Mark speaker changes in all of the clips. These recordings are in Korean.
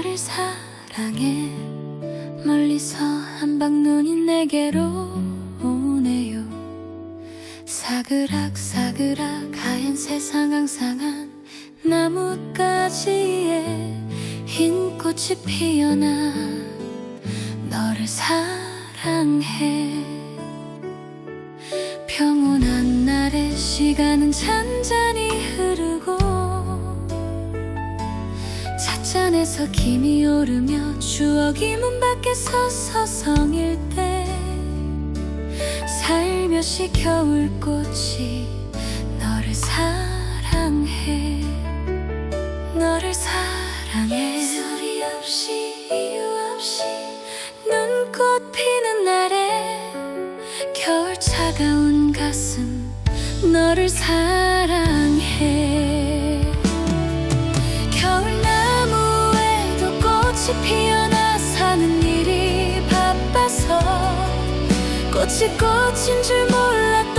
Speaker 1: 너를 사랑해. 멀리서 한방 눈이 내게로 오네요. 사그락사그락 하얀 세상 항상한 나뭇가지에 흰 꽃이 피어나 너를 사랑해. 평온한 날의 시간은 잔잔히 흐르고 찻 잔에서 김이 오르며 추억이 문 밖에 서 서 성일 때 살며시 겨울꽃이 너를 사랑해. 너를 사랑해. 소리 없이 이유 없이 눈꽃 피는 날에 겨울 차가운 가슴 너를 사랑해 꽃이 피어나 사는 일이 바빠서 꽃이 꽃인 줄 몰랐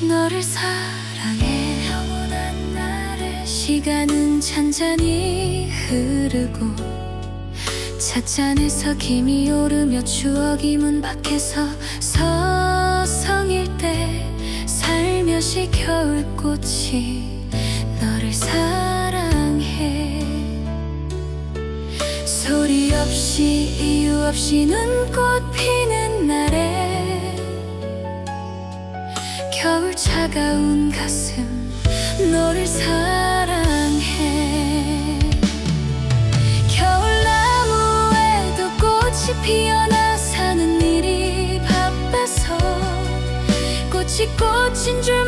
Speaker 1: 너를 사랑해. 영원한 날의 시간은 잔잔히 흐르고 찻잔에서 김이 오르며 추억이 문 밖에서 서성일 때 살며시 겨울꽃이 너를 사랑해. 소리 없이 이유 없이 눈꽃 차가운 가슴 너를 사랑해. 겨울나무에도 꽃이 피어나 사는 일이 바빠서 꽃이 꽃인 줄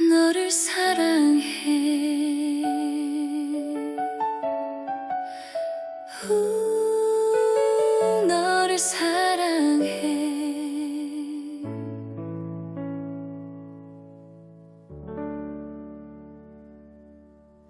Speaker 1: 너를 사랑해. 우, 너를 사랑해.